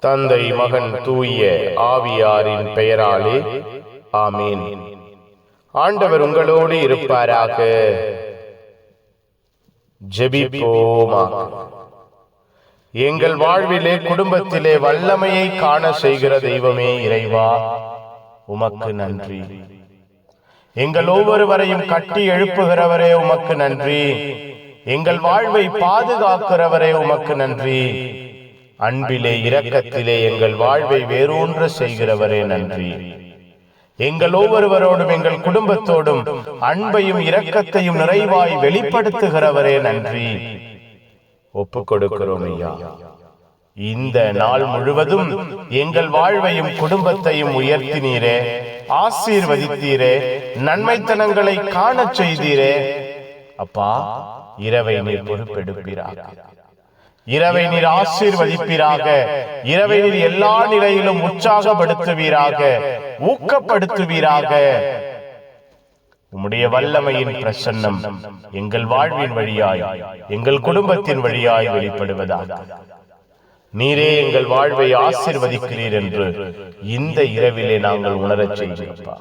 தந்தை மகன் தூய ஆவியாரின் பெயராலே. ஆமீன். ஆண்டவர் உங்களோடு இருப்பாராக. ஜெபிப்போமாக எங்கள் வாழ்விலே குடும்பத்திலே வல்லமையை காண செய்கிற தெய்வமே இறைவா. உமக்கு நன்றி. எங்கள் ஒவ்வொருவரையும் கட்டி எழுப்புகிறவரே உமக்கு நன்றி. எங்கள் வாழ்வை பாதுகாக்கிறவரே உமக்கு நன்றி. அன்பிலே இரக்கத்திலே எங்கள் வாழ்வை வேரூன்ற செய்கிறவரே நன்றி. எங்கள் ஒவ்வொருவரோடும் எங்கள் குடும்பத்தோடும் அன்பையும் இரக்கத்தையும் நிறைவாய் வெளிப்படுத்துகிறவரே நன்றி. ஒப்புக் கொடுக்கிறோம் ஐயா. இந்த நாள் முழுவதும் எங்கள் வாழ்வையும் குடும்பத்தையும் உயர்த்தினீரே. ஆசீர்வதித்தீரே. நன்மைத்தனங்களை காணச் செய்தீரே. அப்பா இரவை நீர் பொறுப்பெடுப்பீராக. இரவை நீர் ஆசீர்வதிப்பீராக. இரவை நீர் எல்லா நிலையிலும் உற்சாகப்படுத்துவீராக. ஊக்கப்படுத்துவீராக. உம்முடைய வல்லமையின் பிரசன்னம் எங்கள் வாழ்வின் வழியாய் எங்கள் குடும்பத்தின் வழியாய் வெளிப்படுவதாக. நீரே எங்கள் வாழ்வை ஆசீர்வதிக்கிறீர் என்று இந்த இரவிலே நாங்கள் உணரச் செய்கிறப்பா.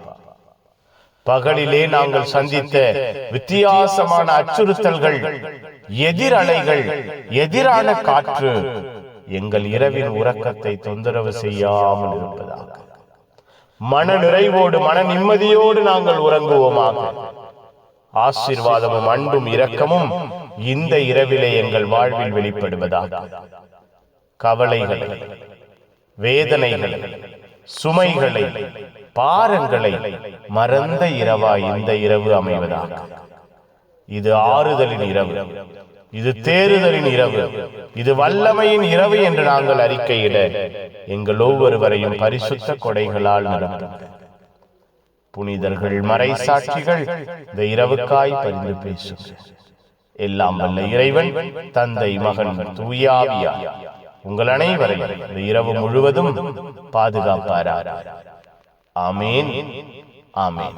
பகலிலே நாங்கள் சந்தித்த வித்தியாசமான அச்சுறுத்தல்கள் எதிரலைகள் எதிரான காற்று எங்கள் இரவின் உறக்கத்தை தொந்தரவு செய்யாமல் இருப்பதாக. மன நிறைவோடு மன நிம்மதியோடு நாங்கள் உறங்குவோமாக. ஆசீர்வாதமும் அன்பும் இரக்கமும் இந்த இரவிலே எங்கள் வாழ்வில் வெளிப்படுவதாக. கவலைகளை வேதனைகளை சுமைகளை பாரங்களை மறந்த இரவா இந்த இரவு அமைவதாக. இது ஆறுதலின் இரவு. இது தேறுதலின் இரவு. இது வல்லமையின் இரவு என்று நாங்கள் அறிக்கையிட எங்கள் ஒவ்வொருவரையும் பரிசுத்த கொடைகளால் நிரப்புங்க புனிதர்கள் மறைசாட்சிகள் இந்த இரவுக்காய் பரிந்து பேசுங்க எல்லாம் வல்ல இறைவன் தந்தை மகன் தூயாவியா உங்கள் அனைவரையும் இந்த இரவு முழுவதும் பாதுகாப்பாரா ஆமேன். ஆமேன்.